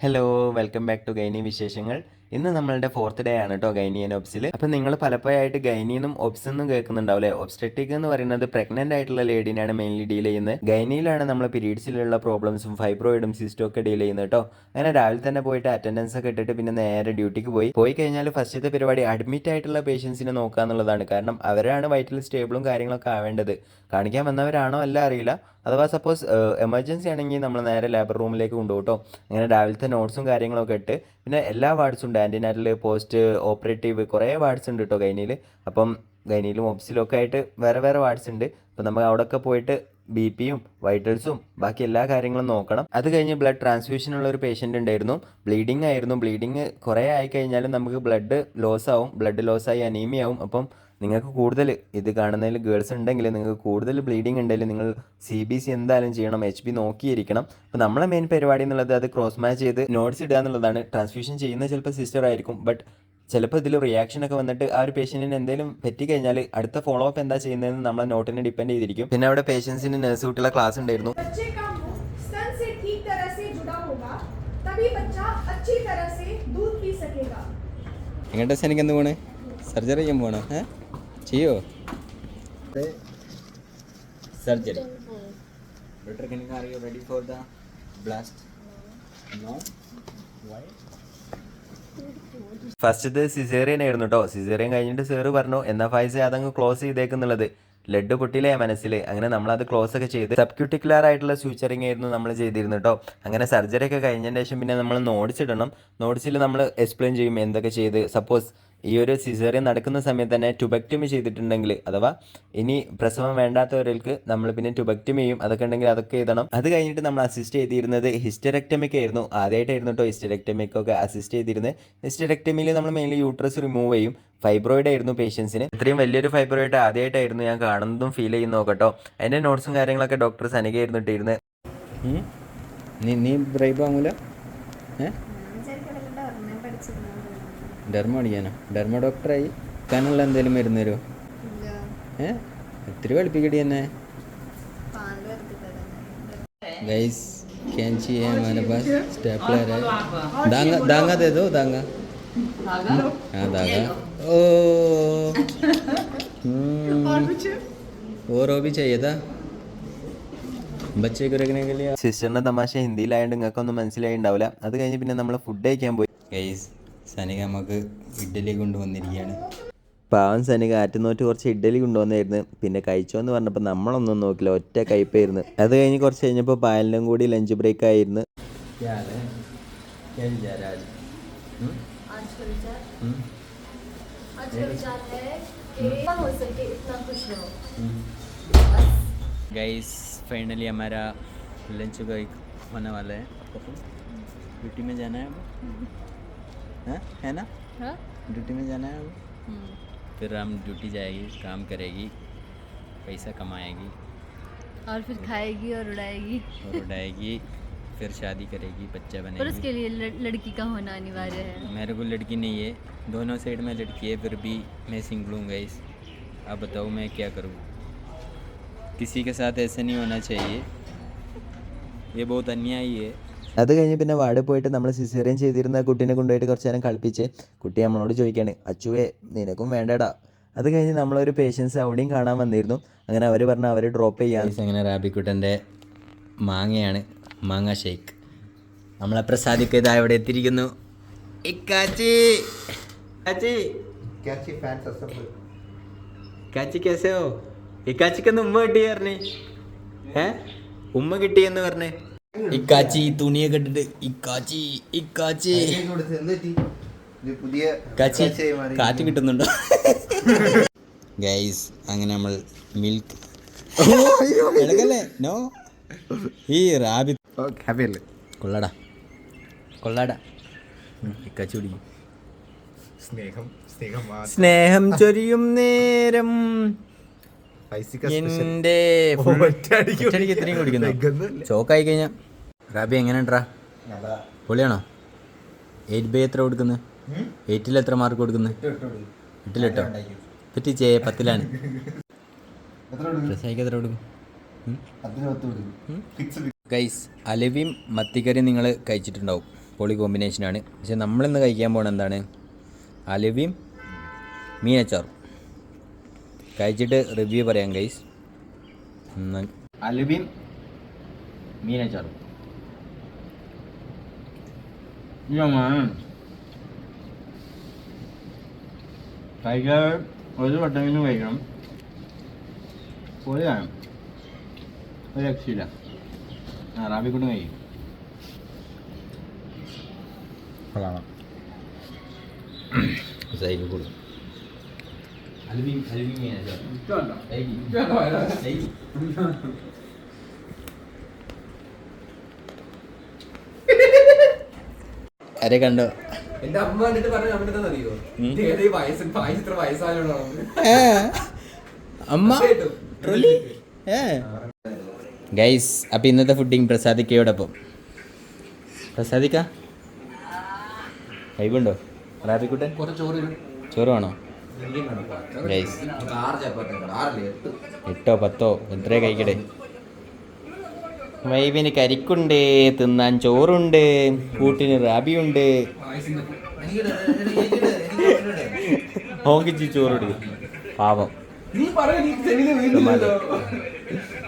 Hello welcome back to gynae വിശേഷങ്ങൾ ഇന്ന് നമ്മളുടെ ഫോർത്ത് ഡേ ആണ് കേട്ടോ ഗൈനിയൻ ഒബ്സിൽ അപ്പം നിങ്ങൾ പലപ്പോഴായിട്ട് ഗൈനിയനും ഒബ്സ് എന്നും കേൾക്കുന്നുണ്ടാവില്ലേ ഒബ്സ്റ്റെറ്റിക് എന്ന് പറയുന്നത് പ്രഗ്നന്റ് ആയിട്ടുള്ള ലേഡീനാണ് മെയിൻലി ഡീൽ ചെയ്യുന്നത്. ഗൈനിയിലാണ് നമ്മൾ പീരീഡ്സിലുള്ള പ്രോബ്ലംസും ഫൈബ്രോയിഡും സിസ്റ്റും ഒക്കെ ഡീൽ ചെയ്യുന്നത് കേട്ടോ അങ്ങനെ രാവിലെ തന്നെ പോയിട്ട് അറ്റൻഡൻസ് ഒക്കെ ഇട്ടിട്ട് പിന്നെ നേരെ ഡ്യൂട്ടിക്ക് പോയി. പോയി കഴിഞ്ഞാൽ ഫസ്റ്റത്തെ പരിപാടി അഡ്മിറ്റ് ആയിട്ടുള്ള പേഷ്യൻസിനെ നോക്കുക എന്നുള്ളതാണ്. കാരണം അവരാണ് വയറ്റിൽ സ്റ്റേബിളും കാര്യങ്ങളൊക്കെ ആവേണ്ടത്. കാണിക്കാൻ വന്നവരാണോ അല്ല അറിയില്ല. അഥവാ സപ്പോസ് എമർജൻസി ആണെങ്കിൽ നമ്മൾ നേരെ ലേബർ റൂമിലേക്ക് കൊണ്ടുപോകും അങ്ങനെ രാവിലത്തെ നോട്ട്സും കാര്യങ്ങളൊക്കെ ഇട്ട് പിന്നെ എല്ലാ വാർഡ്സും ആന്റിനാറ്റിൽ പോസ്റ്റ് ഓപ്പറേറ്റീവ് കുറേ വാർഡ്സ് ഉണ്ട് കേട്ടോ ഗൈനയിൽ അപ്പം ഗൈനയിലും ഒക്കെ ആയിട്ട് വേറെ വേറെ വാർഡ്സ് ഉണ്ട്. അപ്പം നമുക്ക് അവിടെയൊക്കെ പോയിട്ട് ബി പിയും വൈറ്റൽസും ബാക്കി എല്ലാ കാര്യങ്ങളും നോക്കണം. അത് കഴിഞ്ഞ് ബ്ലഡ് ട്രാൻസ്ഫ്യൂഷൻ ഉള്ള ഒരു പേഷ്യന്റ് ഉണ്ടായിരുന്നു. ബ്ലീഡിങ് ആയിരുന്നു. ബ്ലീഡിങ് കുറേ ആയി കഴിഞ്ഞാലും നമുക്ക് ബ്ലഡ് ലോസ് ആവും ബ്ലഡ് ലോസ് ആയി അനീമിയാവും. അപ്പം നിങ്ങൾക്ക് കൂടുതൽ ഇത് കാണുന്നതിൽ ഗേൾസ് ഉണ്ടെങ്കിൽ നിങ്ങൾക്ക് കൂടുതൽ ബ്ലീഡിങ് ഉണ്ടെങ്കിൽ നിങ്ങൾ സി ബി സി എന്തായാലും ചെയ്യണം എച്ച് ബി നോക്കിയിരിക്കണം. അപ്പോൾ നമ്മളെ മെയിൻ പരിപാടി എന്നുള്ളത് അത് ക്രോസ് മാച്ച് ചെയ്ത് നോട്ട്സ് ഇടുക എന്നുള്ളതാണ്. ട്രാൻസ്ഫ്യൂഷൻ ചെയ്യുന്ന ചിലപ്പോൾ സിസ്റ്റർ ആയിരിക്കും ബട്ട് ചിലപ്പോൾ ഇതിൽ റിയാക്ഷൻ ഒക്കെ വന്നിട്ട് ആ ഒരു പേഷ്യന്റിന് എന്തെങ്കിലും പറ്റിക്കഴിഞ്ഞാൽ അടുത്ത ഫോളോ അപ്പ് എന്താ ചെയ്യുന്നതെന്ന് നമ്മളെ നോട്ടിനെ ഡിപ്പെൻഡ് ചെയ്തിരിക്കും. പിന്നെ അവിടെ പേഷ്യൻസിന് നഴ്സ് കുട്ടികളെ ക്ലാസ് ഉണ്ടായിരുന്നു. എങ്ങോട്ടാ എനിക്ക് എന്ത് പോണേ? സർജറി ചെയ്യാൻ പോണേ? ഏഹ് ചെയ്യോ surgery doctor are you ready for the blast no why ഫസ്റ്റത്തെ സിസേറിയൻ ആയിരുന്നു കേട്ടോ സിസേറിയൻ കഴിഞ്ഞിട്ട് സേറ് പറഞ്ഞു എന്നാ ഫൈസ് അതങ്ങ് ക്ലോസ് ചെയ്തേക്കുന്നുള്ളത്. ലെഡ് പൊട്ടിയില്ലേ മനസ്സിൽ അങ്ങനെ നമ്മൾ അത് ക്ലോസ് ഒക്കെ ചെയ്ത് സബ്ക്യൂട്ടിക്കുലർ ആയിട്ടുള്ള സ്യൂച്ചറിങ് ആയിരുന്നു നമ്മൾ ചെയ്തിരുന്നു കേട്ടോ അങ്ങനെ സർജറി ഒക്കെ കഴിഞ്ഞതിന് ശേഷം പിന്നെ നമ്മൾ നോട്ട്സ് ഇടണം. നോട്ട്സിൽ നമ്മൾ എക്സ്പ്ലെയിൻ ചെയ്യും എന്തൊക്കെ ചെയ്ത്. സപ്പോസ് ഈ ഒരു സിസേറിയൻ നടക്കുന്ന സമയത്ത് തന്നെ ടുബക്ടമി ചെയ്തിട്ടുണ്ടെങ്കിൽ അഥവാ ഇനി പ്രസവം വേണ്ടാത്തവർക്ക് നമ്മൾ പിന്നെ ടുബക്ടമി ചെയ്യും അതൊക്കെ ഉണ്ടെങ്കിൽ അതൊക്കെ എഴുതണം. അത് കഴിഞ്ഞിട്ട് നമ്മൾ അസിസ്റ്റ് ചെയ്തിരുന്നത് ഹിസ്റ്ററക്ടമിക്ക് ആയിരുന്നു ആദ്യമായിട്ടായിരുന്നു കേട്ടോ ഹിസ്റ്ററക്ടമിക്കൊക്കെ അസിസ്റ്റ് ചെയ്തിരുന്നത്. ഹിസ്റ്ററക്ടമിയിൽ നമ്മൾ മെയിൻലി യൂട്രസ് റിമൂവ് ചെയ്യും. ഫൈബ്രോയിഡ് ആയിരുന്നു പേഷ്യൻസിന് ഇത്രയും വലിയൊരു ഫൈബ്രോയിഡ് ആദ്യമായിട്ടായിരുന്നു ഞാൻ കാണുന്നതും ഫീൽ ചെയ്യുന്ന നോക്കട്ടോ അതിന്റെ നോട്ട്സും കാര്യങ്ങളൊക്കെ ഡോക്ടർ സനികയായിരുന്നു ഇട്ടിരുന്നത്. നീ നീ ബ്രൈബ് വാങ്ങൂല? ഏ? ഡെർമ അടിക്കാനോ ഡെർമ ഡോക്ടറായി കാനുള്ള എന്തെങ്കിലും മരുന്ന് തരുമോ ഏ എത്തിരി കളിപ്പിക്കടി എന്നെ ഗൈസ് कैंची है हमारे पास स्टेपलर है दांगा दांगा दे दो दांगा हाँ दांगा ओ हम्म, और वो भी चाहिए था बच्चे को रखने के लिए സിസ്റ്ററിൻ്റെ തമാശ ഹിന്ദിയിലായതുകൊണ്ട് നിങ്ങൾക്കൊന്നും മനസ്സിലായി ഉണ്ടാവില്ല അത് കഴിഞ്ഞ് പിന്നെ നമ്മൾ ഫുഡ് കഴിക്കാൻ പോയി ഗൈസ് സനിക നമുക്ക് ഇഡ്ഡലി കൊണ്ടുവന്നിരിക്കുകയാണ് പാവം സനിക ആറ്റുനോറ്റ് കുറച്ച് ഇഡ്ഡലി കൊണ്ടുവന്നായിരുന്നു പിന്നെ കഴിച്ചോന്ന് പറഞ്ഞപ്പോൾ നമ്മളൊന്നും നോക്കില്ല ഒറ്റ കയ്പായിരുന്നു അത് കഴിഞ്ഞ് കുറച്ച് കഴിഞ്ഞപ്പോൾ പായലിനും കൂടി ലഞ്ച് ബ്രേക്ക് ആയിരുന്നു क्या हाल है क्या विचार है आज हम्म? आज का विचार हम्म? आज का विचार है कि जितना हो सके इतना खुश रहो हम्म? बस गाइस फाइनली हमारा लंच का एक होने वाला है ड्यूटी में जाना है अब हाँ? है ना? हाँ? ड्यूटी में जाना है हम्म। फिर हम ड्यूटी जाएगी काम करेगी पैसा कमाएगी। और फिर खाएगी और उड़ाएगी। और उड़ाएगी फिर शादी करेगी बच्चा पर उसके लिए लड़की का होना अनिवार्य है। मेरे को लड़की नहीं है। दोनों साइड में लड़की है फिर भी मैं सिंगल हूँ गाइस अब बताओ मैं क्या करूँ? किसी के साथ ऐसे नहीं होना चाहिए। ये बहुत अन्यायी है। അത് കഴിഞ്ഞ് പിന്നെ വാടി പോയിട്ട് നമ്മൾ സിസേറിയൻ ചെയ്തിരുന്ന കുട്ടീനെ കൊണ്ടുപോയിട്ട് കുറച്ച് നേരം കളിപ്പിച്ച് കുട്ടി നമ്മളോട് ചോദിക്കുകയാണ് അച്ചുവേ നിനക്കും വേണ്ടടാ. അത് കഴിഞ്ഞ് നമ്മളൊരു പേഷ്യൻസ് അവിടെയും കാണാൻ വന്നിരുന്നു. അങ്ങനെ അവർ പറഞ്ഞ അവർ ഡ്രോപ്പ് ചെയ്യാൻ. അങ്ങനെ റാബിക്കുട്ടന്റെ മാങ്ങയാണ് മാങ്ങ ഷേക്ക്. നമ്മളെ പ്രസാദിക്ക് ഇതാ ഇവിടെ എത്തിയിരിക്കുന്നു. കാച്ചി കാച്ചി കേസോ? ഇക്കാച്ചിക്കൊന്ന് ഉമ്മ കിട്ടി പറഞ്ഞേ. ഏ? ഉമ്മ കിട്ടിയെന്ന് പറഞ്ഞേ. ഇക്കാച്ചി തുണിയൊക്കെ ഇട്ടിട്ട് ഇക്കാച്ചി ഇക്കാച്ചി പുതിയ. കാറ്റ് കിട്ടുന്നുണ്ടോ? ഗൈസ് അങ്ങനെ നമ്മൾ മിൽക്ക് എടുക്കല്ലേ നോ ഈ റാബി ഓക്കെ ഹാപ്പി അല്ലേ? കൊള്ളടാ. കൊള്ളാടാ. ഇക്കാച്ചി കുടിക്കും. സ്നേഹം സ്നേഹം ചൊരിയും നേരം. എന്റെ ഇത്രയും കുടിക്കുന്നു. ചോക്കായി കഴിഞ്ഞാ റാബി എങ്ങനെയുണ്ടാ. പൊളിയാണോ? എയ്റ്റ് ബൈ എത്ര കൊടുക്കുന്നത്? എയ്റ്റിൽ എത്ര മാർക്ക് കൊടുക്കുന്നത്. എട്ടിലെട്ടോ പറ്റി ചേ പത്തിലാണ്. എത്ര കൊടുക്കും? പ്രസായിക്ക് എത്ര കൊടുക്കും. ഗൈസ് അലവിയും മത്തിക്കറിയും നിങ്ങൾ കഴിച്ചിട്ടുണ്ടാവും. പൊളി കോമ്പിനേഷനാണ് പക്ഷെ നമ്മളിന്ന് കഴിക്കാൻ പോണെന്താണ് എന്താണ്? അലുവയും മീനച്ചാറും കഴിച്ചിട്ട് റിവ്യൂ പറയാം ഗൈസ് അലുബിൻ മീനച്ചാർ കഴിക്കാൻ ഒരു വട്ടമെങ്കിലും കഴിക്കണം. പൊളിയാണ് ഒരു രക്ഷയില്ല. ആ റാബിക്കൊണ്ട് കഴിക്കും. കൊടുക്കും. അലുവി അലുവി അരെ കണ്ടോ? എന്റെ അമ്മ എന്നിട്ട് പറഞ്ഞു നമ്മുടെ അറിയോ? ഉം. ഏത് വയസ്സ് വയസ്സ് ഇത്ര വയസ്സായോണ്ടോ അമ്മ? ഗൈസ് അപ്പൊ ഇന്നത്തെ ഫുഡിങ് പ്രസാദിക്കയോടൊപ്പം. പ്രസാദിക്ക? കൈവുണ്ടോ റാബിക്കുട്ടൻ കുറച്ച് ചോറ്. ചോറ് വേണോ? എട്ട് പത്തോ? എത്രയോ കഴിക്കട്ടെ വൈവിന് കരിക്കുണ്ട് തിന്നാൻ ചോറുണ്ട് കൂട്ടിന് റാബിയുണ്ട്. ചോറുണ്ട്. ഹോങ്കിച്ചി ചോറിടുക പാവം.